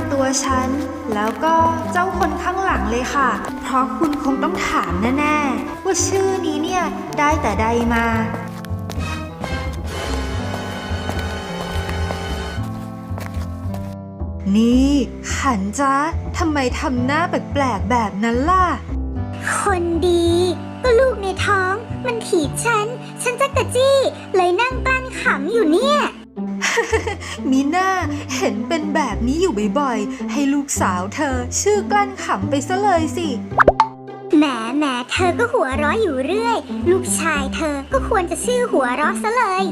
ำตัวฉัน แล้วก็เจ้าคนข้างหลังเลยค่ะ เพราะคุณคงต้องถามแน่ๆ ว่าชื่อนี้เนี่ยได้แต่ใดมา นี่ขันจ้าทำไมทำหน้าแปลกๆแบบนั้นล่ะ คนดี ก็ลูกในท้อง มันถีบฉัน ฉันจะกระจี้ เลยนั่งกลั้นขำอยู่เนี่ย มีหน้าเห็นเป็นแบบนี้อยู่บ่อยๆ ให้ลูกสาวเธอชื่อกลั้นขำไปซะเลยสิ แหมแหมเธอก็หัวเราะอยู่เรื่อย ลูกชายเธอก็ควรจะชื่อหัวเราะซะเลย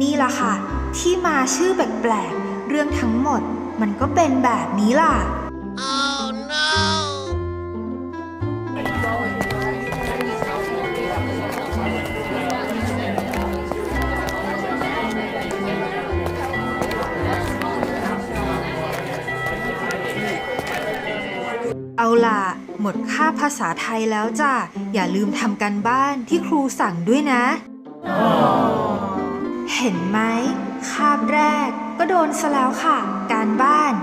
นี่ล่ะค่ะ ที่มาชื่อแปลกๆ เรื่องทั้งหมด มันก็เป็นแบบนี้ล่ะเอ ล่ะ หมดค่าภาษาไทยแล้วจ้ะ อย่าลืมทำกันบ้านที่ครูสั่งด้วยนะ เห็นไหม คาบแรกก็โดนซะแล้วค่ะ การบ้าน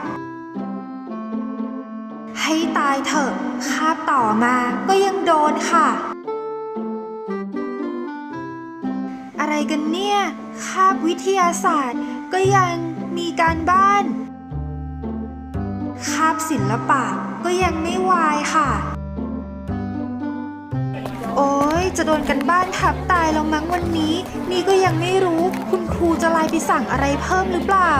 ให้ตายเถอะ คาบต่อมาก็ยังโดนค่ะ อะไรกันเนี่ย คาบวิทยาศาสตร์ก็ยังมีการบ้าน คาบศิลปะก็ยังไม่วายค่ะ โอ้ยจะโดนกันบ้านทับตายแล้วมั้งวันนี้ นี่ก็ยังไม่รู้ คุณครูจะไลน์ไปสั่งอะไรเพิ่มหรือเปล่า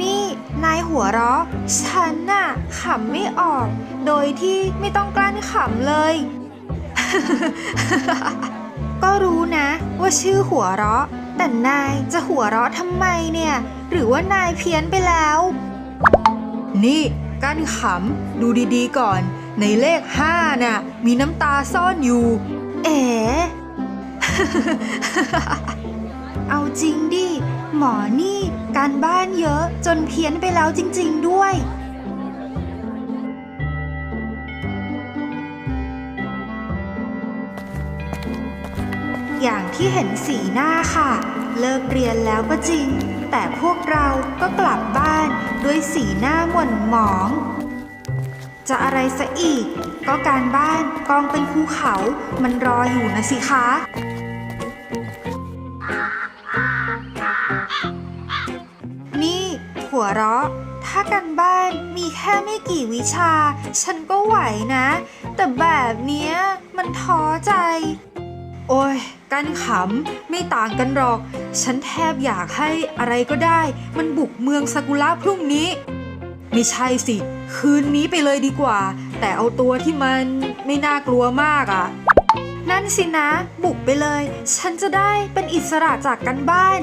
นี่นายหัวเราะ ฉันน่ะขำไม่ออก โดยที่ไม่ต้องกลั้นขำเลย ก็รู้นะว่าชื่อหัวเราะ แต่นายจะหัวเราะทำไมเนี่ย หรือว่านายเพี้ยนไปแล้ว นี่กั้นขำดูดีๆก่อน ในเลขห้าน่ะ มีน้ำตาซ่อนอยู่ เอ๋เอาจริงดิ หมอนี่การบ้านเยอะจนเพี้ยนไปแล้วจริง ๆ ด้วย ที่เห็นสีหน้าค่ะ เลิกเรียนแล้วก็จริง แต่พวกเราก็กลับบ้านด้วยสีหน้าหม่นหมอง จะอะไรซะอีก ก็การบ้านกองเป็นภูเขา มันรออยู่นะสิคะนี่หัวเราะ ถ้ากันบ้านมีแค่ไม่กี่วิชา ฉันก็ไหวนะ แต่แบบเนี้ยมันท้อใจ โอ้ย กันขำไม่ต่างกันหรอก ฉันแทบอยากให้อะไรก็ได้ มันบุกเมืองซากุระพรุ่งนี้ ไม่ใช่สิ คืนนี้ไปเลยดีกว่า แต่เอาตัวที่มันไม่น่ากลัวมากอะ่ะ นั่นสินะ บุกไปเลย ฉันจะได้เป็นอิสระจากกันบ้าน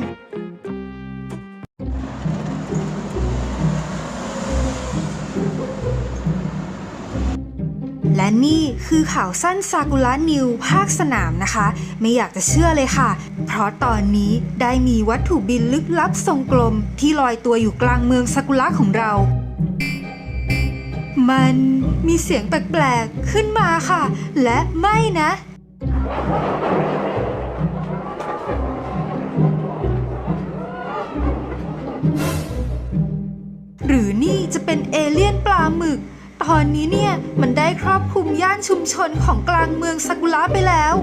และนี่คือข่าวสั้นซากุระนิวภาคสนามนะคะ ไม่อยากจะเชื่อเลยค่ะ เพราะตอนนี้ได้มีวัตถุบินลึกลับทรงกลม ที่ลอยตัวอยู่กลางเมืองซากุระของเรา มันมีเสียงแปลกๆขึ้นมาค่ะ และไม่นะหรือนี่จะเป็นเอเลี่ยนปลาหมึก ตอนนี้เนี่ยมันได้ครอบคลุมย่านชุมชนของกลางเมืองซากุระไปแล้ว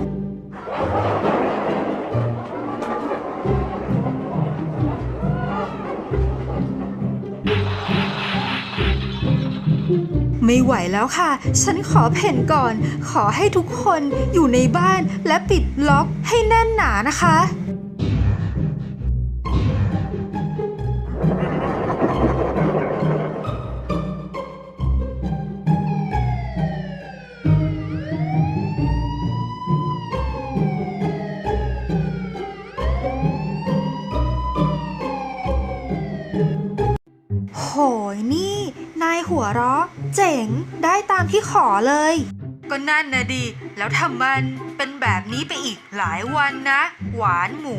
ไม่ไหวแล้วค่ะ ฉันขอเพ่นก่อน ขอให้ทุกคนอยู่ในบ้านและปิดล็อกให้แน่นหนานะคะ วเราะ เจ๋ง ได้ตามที่ขอเลย ก็นั่นนะดิแล้วทำมันเป็นแบบนี้ไปอีกหลายวันนะ หวานหมู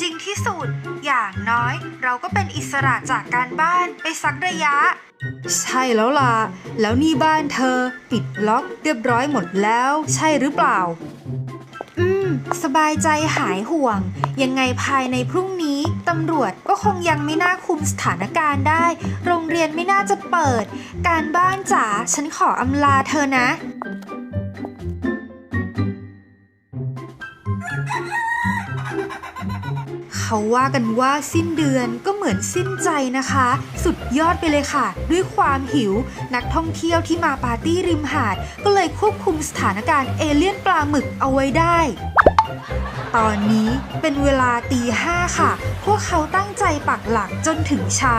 จริงที่สุด อย่างน้อยเราก็เป็นอิสระจากการบ้านไปสักระยะ ใช่แล้วล่ะ แล้วนี่บ้านเธอ ปิดล็อกเรียบร้อยหมดแล้ว ใช่หรือเปล่า อืม สบายใจหายห่วง ยังไงภายในพรุ่งนี้ตำรวจก็คงยังไม่น่าคุมสถานการณ์ได้ โรงเรียนไม่น่าจะเปิด การบ้านจ๋าฉันขออำลาเธอนะ เขาว่ากันว่าสิ้นเดือนก็เหมือนสิ้นใจนะคะ สุดยอดไปเลยค่ะ ด้วยความหิว นักท่องเที่ยวที่มาปาร์ตี้ริมหาด ก็เลยควบคุมสถานการณ์เอเลี่ยนปลาหมึกเอาไว้ได้ ตอนนี้เป็นเวลาตีห้าค่ะ พวกเขาตั้งใจปักหลักจนถึงเช้า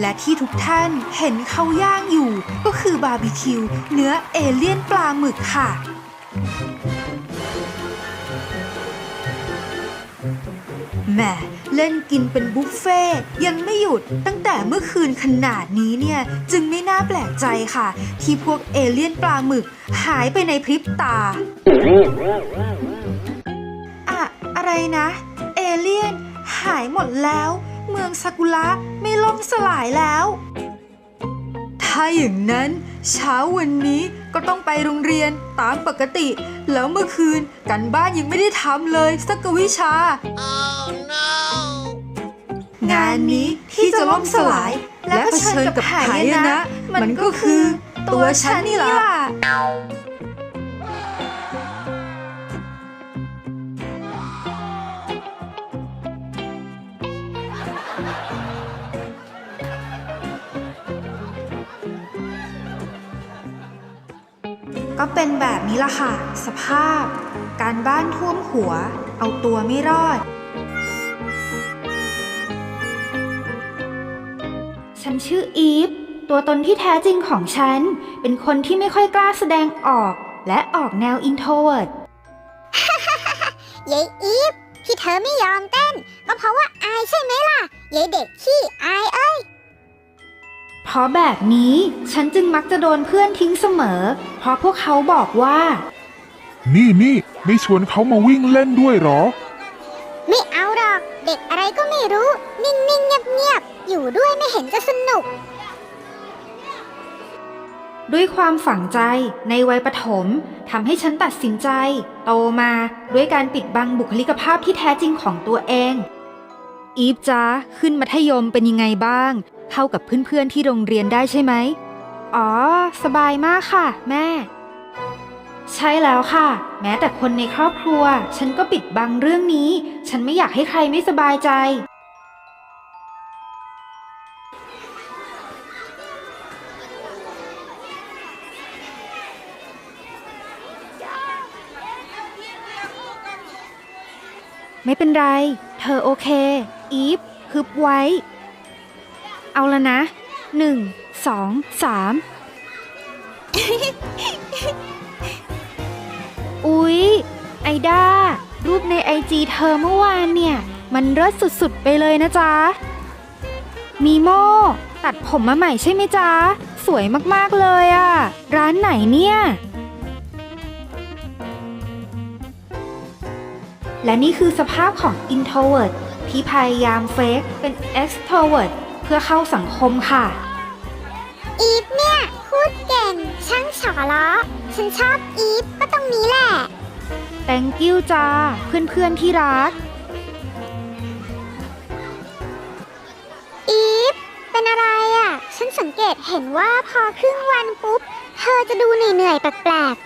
และที่ทุกท่านเห็นเขาย่างอยู่ ก็คือบาร์บีคิว เนื้อเอเลี่ยนปลาหมึกค่ะ แหมเล่นกินเป็นบุฟเฟ่ยังไม่หยุดตั้งแต่เมื่อคืนขนาดนี้เนี่ย จึงไม่น่าแปลกใจค่ะ ที่พวกเอเลี่ยนปลาหมึกหายไปในพริบตา อะอะไรนะ เอเลี่ยนหายหมดแล้ว เมืองซากุระไม่ล่มสลายแล้ว ถ้าอย่างนั้น เช้าวันนี้ก็ต้องไปโรงเรียนตามปกติ แล้วเมื่อคืนกันบ้านยังไม่ได้ทำเลยสักวิชางานนี้ที่จะล่มสลาย และเผชิญกับหายนะ มันก็คือตัวฉันนี่ล่ะ ก็เป็นแบบนี้ละค่ะ สภาพ การบ้านท่วมหัว เอาตัวไม่รอด ฉันชื่ออีฟ ตัวตนที่แท้จริงของฉัน เป็นคนที่ไม่ค่อยกล้าแสดงออก และออกแนวอินโทรเวิร์ดยายอีฟที่เธอไม่ยอมเต้น ก็เพราะว่าอายใช่ไหมล่ะยายเด็กขี้อายเอ้ย เพราะแบบนี้ฉันจึงมักจะโดนเพื่อนทิ้งเสมอ เพราะพวกเขาบอกว่า นี่นี่ไม่ชวนเขามาวิ่งเล่นด้วยเหรอ ไม่เอาหรอก เด็กอะไรก็ไม่รู้ นิ่งๆเงียบๆอยู่ด้วยไม่เห็นจะสนุก ด้วยความฝังใจในวัยประถมทำให้ฉันตัดสินใจ โตมาด้วยการปิดบังบุคลิกภาพที่แท้จริงของตัวเอง อีฟจ้าขึ้นมัธยมเป็นยังไงบ้าง เข้ากับเพื่อนๆที่โรงเรียนได้ใช่ไหม อ๋อ สบายมากค่ะ แม่ ใช่แล้วค่ะ แม้แต่คนในครอบครัว ฉันก็ปิดบังเรื่องนี้ ฉันไม่อยากให้ใครไม่สบายใจ ไม่เป็นไร เธอโอเค อีฟฮึบไว้ เอาละนะหนึ่งสองสามอุ๊ย ไอด้า รูปในไอจีเธอเมื่อวานเนี่ย มันเลิศสุดๆ ไปเลยนะจ๊ะ มีโมตัดผมมาใหม่ใช่ไหมจ๊ะ สวยมากๆเลยอะ ร้านไหนเนี่ย และนี่คือสภาพของ introvert ที่พยายามเฟกเป็น extrovert เพื่อเข้าสังคมค่ะ อีฟเนี่ย พูดเก่ง ช่างฉอล้อฉันชอบอีฟก็ตรงนี้แหละ thank you จ้า เพื่อนๆที่รัก อีฟเป็นอะไรอะ่ะ ฉันสังเกตเห็นว่าพอครึ่งวันปุ๊บ เธอจะดูเหนื่อยๆแปลก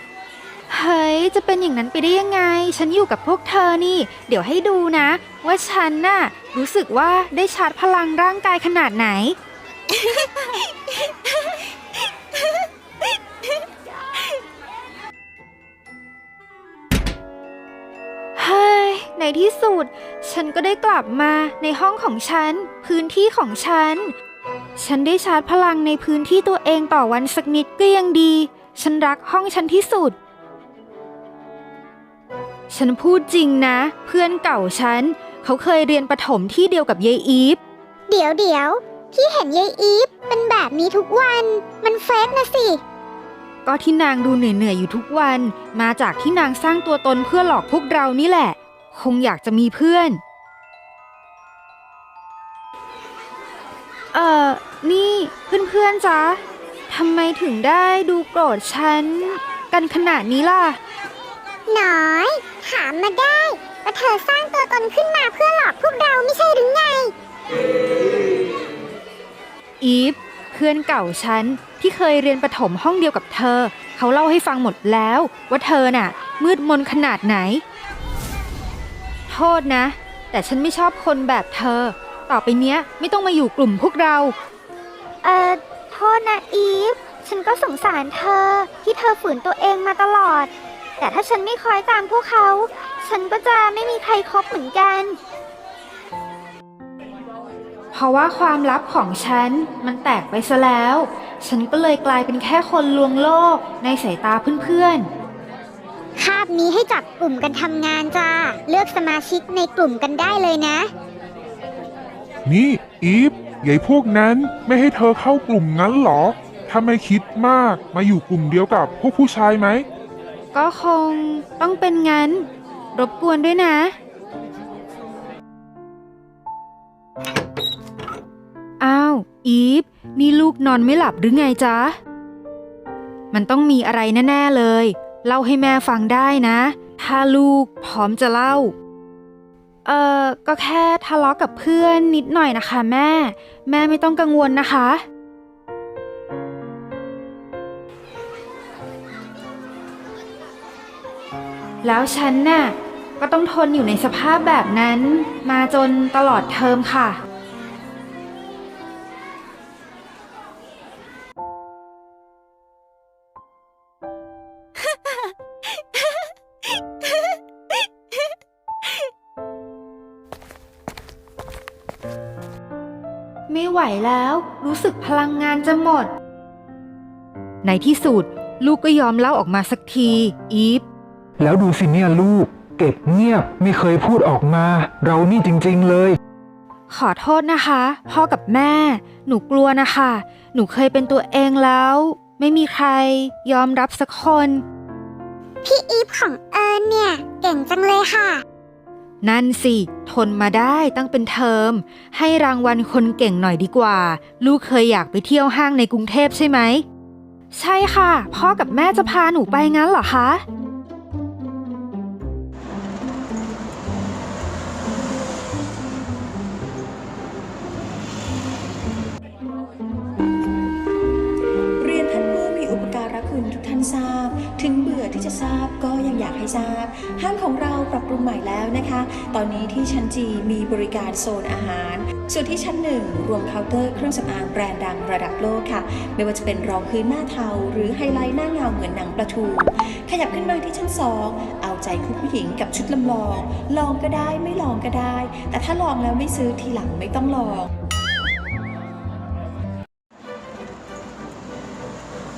เฮ้ย จะเป็นอย่างนั้นไปได้ยังไง ฉันอยู่กับพวกเธอนี่ เดี๋ยวให้ดูนะ ว่าฉันน่ะรู้สึกว่าได้ชาร์จพลังร่างกายขนาดไหน เฮ้ย ในที่สุด ฉันก็ได้กลับมาในห้องของฉัน พื้นที่ของฉัน ฉันได้ชาร์จพลังในพื้นที่ตัวเองต่อวันสักนิดก็ยังดี ฉันรักห้องฉันที่สุด ฉันพูดจริงนะ เพื่อนเก่าฉัน เขาเคยเรียนประถมที่เดียวกับยายอีฟๆเดี๋ยวเดี๋ยวๆที่เห็นยายอีฟเป็นแบบนี้ทุกวัน มันเฟกนะสิ ก็ที่นางดูเหนื่อยๆอยู่ทุกวัน มาจากที่นางสร้างตัวตนเพื่อหลอกพวกเรานี่แหละ คงอยากจะมีเพื่อน เอ่อ นี่เพื่อนๆจ๊ะทำไมถึงได้ดูโกรธฉัน กันขนาดนี้ล่ะหน้อย ถามมาได้ว่าเธอสร้างตัวตนขึ้นมาเพื่อหลอกพวกเราไม่ใช่หรือไง อีฟเพื่อนเก่าฉันที่เคยเรียนประถมห้องเดียวกับเธอ เขาเล่าให้ฟังหมดแล้ว ว่าเธอน่ะ มืดมนขนาดไหน โทษนะ แต่ฉันไม่ชอบคนแบบเธอ ต่อไปเนี้ยไม่ต้องมาอยู่กลุ่มพวกเรา เอ่อโทษนะอีฟ ฉันก็สงสารเธอที่เธอฝืนตัวเองมาตลอด แต่ถ้าฉันไม่คอยตามพวกเขา ฉันก็จะไม่มีใครคบเหมือนกัน เพราะว่าความลับของฉันมันแตกไปซะแล้ว ฉันก็เลยกลายเป็นแค่คนลวงโลกในสายตาเพื่อนๆ คาบนี้ให้จับกลุ่มกันทำงานจ้า เลือกสมาชิกในกลุ่มกันได้เลยนะ นี่อีฟใหญ่พวกนั้นไม่ให้เธอเข้ากลุ่มงั้นเหรอถ้าไม่คิดมากมาอยู่กลุ่มเดียวกับพวกผู้ชายไหม ก็คงต้องเป็นงั้น รบกวนด้วยนะ อ้าว อีฟ นี่ลูกนอนไม่หลับหรือไงจ๊ะ มันต้องมีอะไรแน่ ๆเลย เล่าให้แม่ฟังได้นะ ถ้าลูกพร้อมจะเล่า เอ่อก็แค่ทะเลาะกับเพื่อนนิดหน่อยนะคะ แม่ แม่ไม่ต้องกังวลนะคะ แล้วฉันน่ะก็ต้องทนอยู่ในสภาพแบบนั้น มาจนตลอดเทอมค่ะ ไม่ไหวแล้วรู้สึกพลังงานจะหมด ในที่สุด ลูกก็ยอมเล่าออกมาสักที อีฟ แล้วดูสิเนี่ยลูก เก็บเงียบไม่เคยพูดออกมา เรานี่จริงๆเลย ขอโทษนะคะ พ่อกับแม่ หนูกลัวนะคะ หนูเคยเป็นตัวเองแล้ว ไม่มีใคร ยอมรับสักคน พี่อีฟของเอิญเนี่ย เก่งจังเลยค่ะ นั่นสิ ทนมาได้ตั้งเป็นเทอม ให้รางวัลคนเก่งหน่อยดีกว่า ลูกเคยอยากไปเที่ยวห้างในกรุงเทพใช่ไหม ใช่ค่ะ พ่อกับแม่จะพาหนูไปงั้นเหรอคะ ถึงเบื่อที่จะทราบก็ยังอยากให้ทราบ ห้างของเราปรับปรุงใหม่แล้วนะคะ ตอนนี้ที่ชั้นจีมีบริการโซนอาหาร ส่วนที่ชั้นหนึ่งรวมเคาน์เตอร์เครื่องสำอางแบรนด์ดังระดับโลกค่ะ ไม่ว่าจะเป็นรองพื้นหน้าเทา หรือไฮไลท์หน้าเงาเหมือนหนังปลาทู ขยับขึ้นมาที่ชั้นสองเอาใจคุณผู้หญิงกับชุดลำลอง ลองก็ได้ไม่ลองก็ได้ แต่ถ้าลองแล้วไม่ซื้อทีหลังไม่ต้องลอง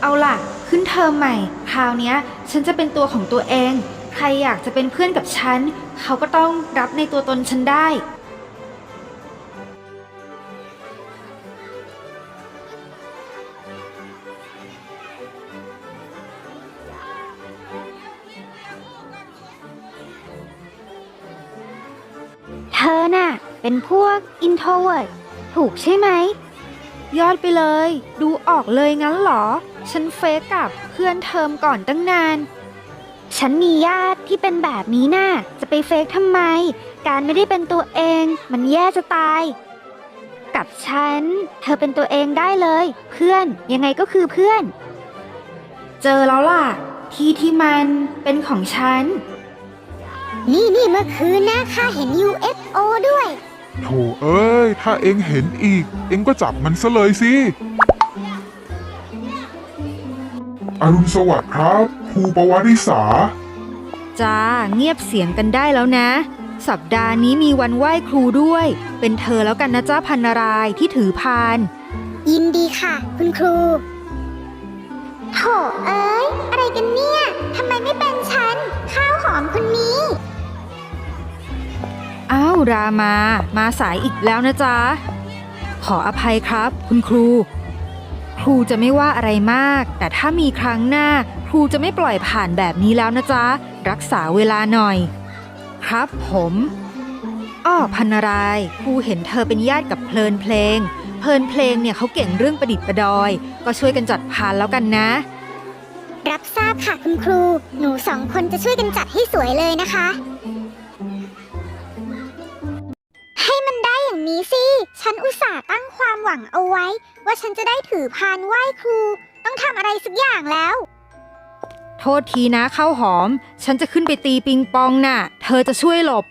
เอาล่ะ ขึ้นเทอมใหม่ คราวเนี้ย ฉันจะเป็นตัวของตัวเอง ใครอยากจะเป็นเพื่อนกับฉัน เขาก็ต้องรับในตัวตนฉันได้ เธอน่ะ เป็นพวก introvert ถูกใช่ไหม ยอดไปเลย ดูออกเลยงั้นเหรอ ฉันเฟกกับเพื่อนเทอมก่อนตั้งนาน ฉันมีญาติที่เป็นแบบนี้น่ะ จะไปเฟกทำไม การไม่ได้เป็นตัวเอง มันแย่จะตาย กับฉัน เธอเป็นตัวเองได้เลย เพื่อนยังไงก็คือเพื่อน เจอแล้วล่ะ ที่ที่มันเป็นของฉัน นี่นี่เมื่อคืนนะข้าเห็น UFO ด้วย โถเอ้ย ถ้าเองเห็นอีก เองก็จับมันซะเลยสิ อรุณสวัสดิ์ครับครูประวัติศาสตร์จ้าเงียบเสียงกันได้แล้วนะ สัปดาห์นี้มีวันไหว้ครูด้วย เป็นเธอแล้วกันนะจ้าพันนารายที่ถือพาน ยินดีค่ะ คุณครูโถเอ้ย อะไรกันเนี่ยทำไมไม่เป็นฉัน ข้าวหอมคนนี้ อ้าวรามา มาสายอีกแล้วนะจ๊ะ ขออภัยครับ คุณครู ครูจะไม่ว่าอะไรมาก แต่ถ้ามีครั้งหน้า ครูจะไม่ปล่อยผ่านแบบนี้แล้วนะจ๊ะ รักษาเวลาหน่อย ครับผมอ้อพันนารายครูเห็นเธอเป็นญาติกับเพลินเพลง เพลินเพลงเนี่ยเขาเก่งเรื่องประดิษฐ์ประดอย ก็ช่วยกันจัดพานแล้วกันนะ รับทราบค่ะคุณครู หนูสองคนจะช่วยกันจัดให้สวยเลยนะคะ ฉันอุตส่าห์ตั้งความหวังเอาไว้ ว่าฉันจะได้ถือพานไหว้ครู ต้องทำอะไรสักอย่างแล้ว โทษทีนะข้าวหอม ฉันจะขึ้นไปตีปิงปองน่ะ เธอจะช่วยหลบ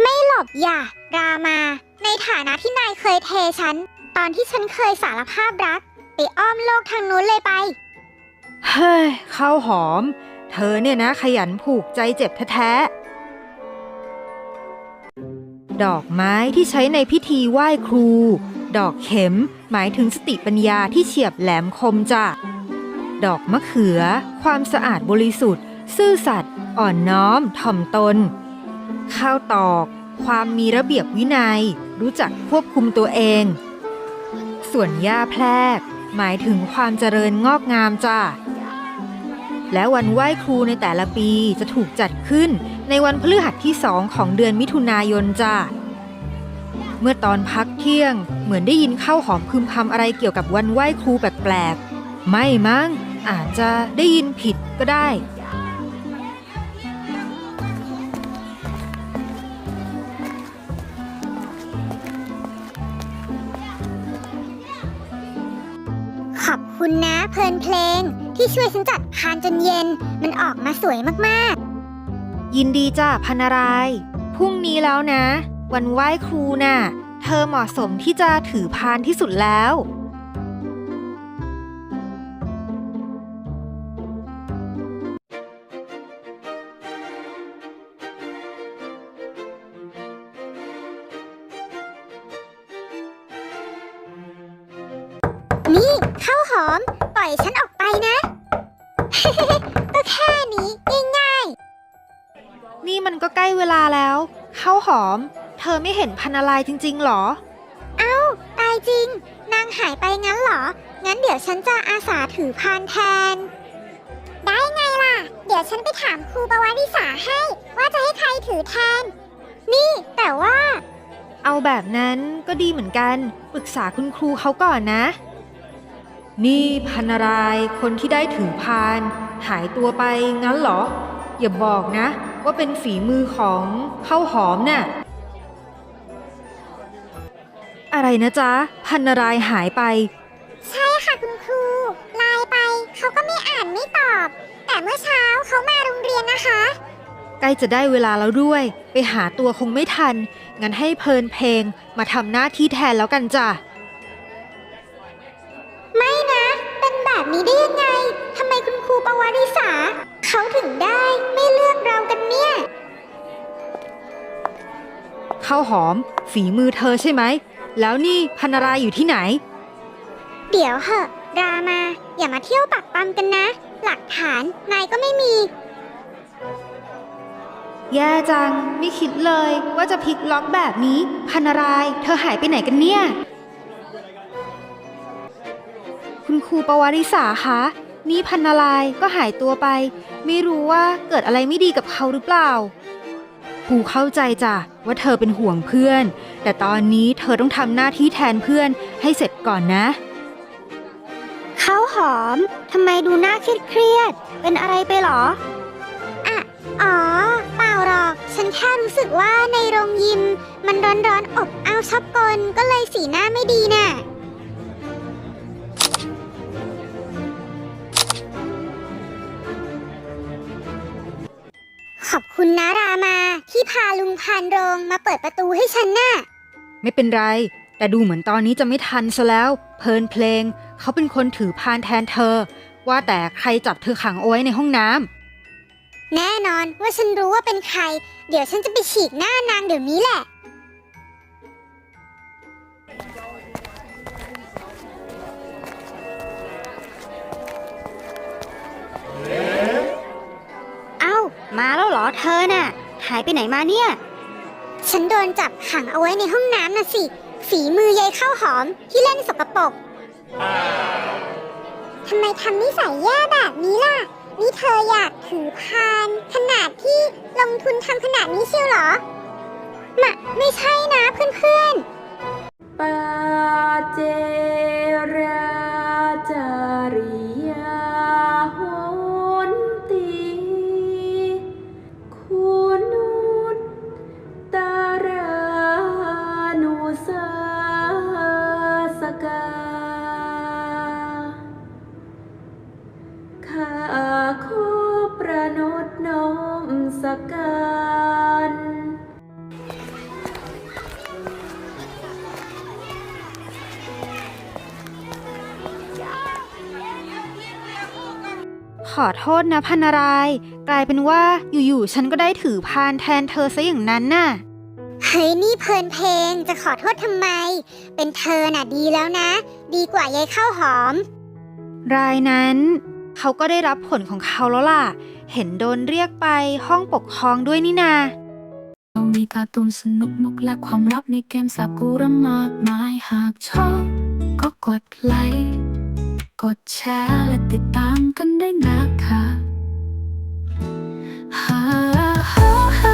ไม่หลบอย่า รามา ในฐานะที่นายเคยเทฉัน ตอนที่ฉันเคยสารภาพรัก ไปอ้อมโลกทางนู้นเลยไป เฮ้ยข้าวหอม เธอเนี่ยนะขยันผูกใจเจ็บแท้ๆ ดอกไม้ที่ใช้ในพิธีไหว้ครู ดอกเข็มหมายถึงสติปัญญาที่เฉียบแหลมคมจ้ะ ดอกมะเขือ ความสะอาดบริสุทธิ์ ซื่อสัตย์อ่อนน้อมถ่อมตน ข้าวตอก ความมีระเบียบวินัย รู้จักควบคุมตัวเอง ส่วนหญ้าแพรก หมายถึงความเจริญงอกงามจ้าและวันไหว้ครูในแต่ละปีจะถูกจัดขึ้น ในวันพฤหัสที่สองของเดือนมิถุนายนจ้าเมื่อตอนพักเที่ยงเหมือนได้ยินข้าวหอมพึมพำอะไรเกี่ยวกับวันไหว้ครูแปลกๆ ไม่มั้งอาจจะได้ยินผิดก็ได้ ขอบคุณนะเพลินเพลงที่ช่วยฉันจัดพานจนเย็นมันออกมาสวยมากๆ ยินดีจ้าพันารายพรุ่งนี้แล้วนะ วันไหว้ครูน่ะ เธอเหมาะสมที่จะถือพานที่สุดแล้ว เธอไม่เห็นพันนารายณ์จริงๆหรอๆเอ้า ตายจริง นางหายไปงั้นเหรอ งั้นเดี๋ยวฉันจะอาสาถือพานแทน ได้ไงล่ะ เดี๋ยวฉันไปถามครูปวาริสาให้ ว่าจะให้ใครถือแทน นี่ แต่ว่า เอาแบบนั้นก็ดีเหมือนกัน ปรึกษาคุณครูเขาก่อนนะ นี่พันนารายณ์คนที่ได้ถือพาน หายตัวไปงั้นเหรอ อย่าบอกนะว่าเป็นฝีมือของข้าวหอมน่ะ อะไรนะจ๊ะ พันนารายณ์หายไป ใช่ค่ะคุณครูไลน์ไปเขาก็ไม่อ่านไม่ตอบ แต่เมื่อเช้าเขามาโรงเรียนนะคะ ใกล้จะได้เวลาแล้วด้วย ไปหาตัวคงไม่ทัน งั้นให้เพลินเพลงมาทำหน้าที่แทนแล้วกันจ้ะ ไม่นะ เป็นแบบนี้ได้ยังไงทำไมคุณครูปวาริสาเขาถึงได้ไม่เลือกเรากันเนี่ย ข้าวหอม ฝีมือเธอใช่ไหม แล้วนี่พันนารายณ์อยู่ที่ไหน เดี๋ยวเหอะรามา อย่ามาเที่ยวปักปั๊มกันนะ หลักฐานนายก็ไม่มี แย่จัง ไม่คิดเลยว่าจะพลิกล็อกแบบนี้ พันนารายณ์เธอหายไปไหนกันเนี่ย คุณครูปวาริสาคะนี่พันนารายณ์ก็หายตัวไป ไม่รู้ว่าเกิดอะไรไม่ดีกับเขาหรือเปล่าครูเข้าใจจ้ะว่าเธอเป็นห่วงเพื่อน แต่ตอนนี้เธอต้องทำหน้าที่แทนเพื่อนให้เสร็จก่อนนะ เขาหอม ทำไมดูหน้าเครียดๆเป็นอะไรไปหรอ อะ อ๋อ เปล่าหรอก ฉันแค่รู้สึกว่าในโรงยิม มันร้อนๆอบอ้าวชอบกลก็เลยสีหน้าไม่ดีน่ะขอบคุณนะรามาที่พาลุงพานโรงมาเปิดประตูให้ฉันน่ะ ไม่เป็นไร แต่ดูเหมือนตอนนี้จะไม่ทันซะแล้ว เพลินเพลง เขาเป็นคนถือพานแทนเธอ ว่าแต่ใครจับเธอขังเอาไว้ในห้องน้ำแน่นอนว่าฉันรู้ว่าเป็นใคร เดี๋ยวฉันจะไปฉีกหน้านางเดี๋ยวนี้แหละ เอ้า มาแล้วเหรอเธอน่ะ หายไปไหนมาเนี่ย ฉันโดนจับขังเอาไว้ในห้องน้ำน่ะสิ ฝีมือยายข้าวหอมที่เล่นสกปรกทำไมทำนิสัยแย่แบบนี้ล่ะ นี่เธออยากถือพาน ขนาดที่ลงทุนทำขนาดนี้เชียวเหรอมะไม่ใช่ ขอโทษนะพันนารายณ์กลายเป็นว่าอยู่ๆฉันก็ได้ถือพานแทนเธอซะอย่างนั้นน่ะ เฮ้ยนี่เพลินเพลงจะขอโทษทำไม เป็นเธอน่ะดีแล้วนะ ดีกว่ายายข้าวหอม รายนั้นเขาก็ได้รับผลของเขาแล้วล่ะ เห็นโดนเรียกไปห้องปกครองด้วยนี่นาเรามีการ์ตูนสนุกนุกและความลับในเกมสากุระมากมายหากชอบ ก็กดไลค์ กดแชร์และติดตามกันได้นะคะฮ่า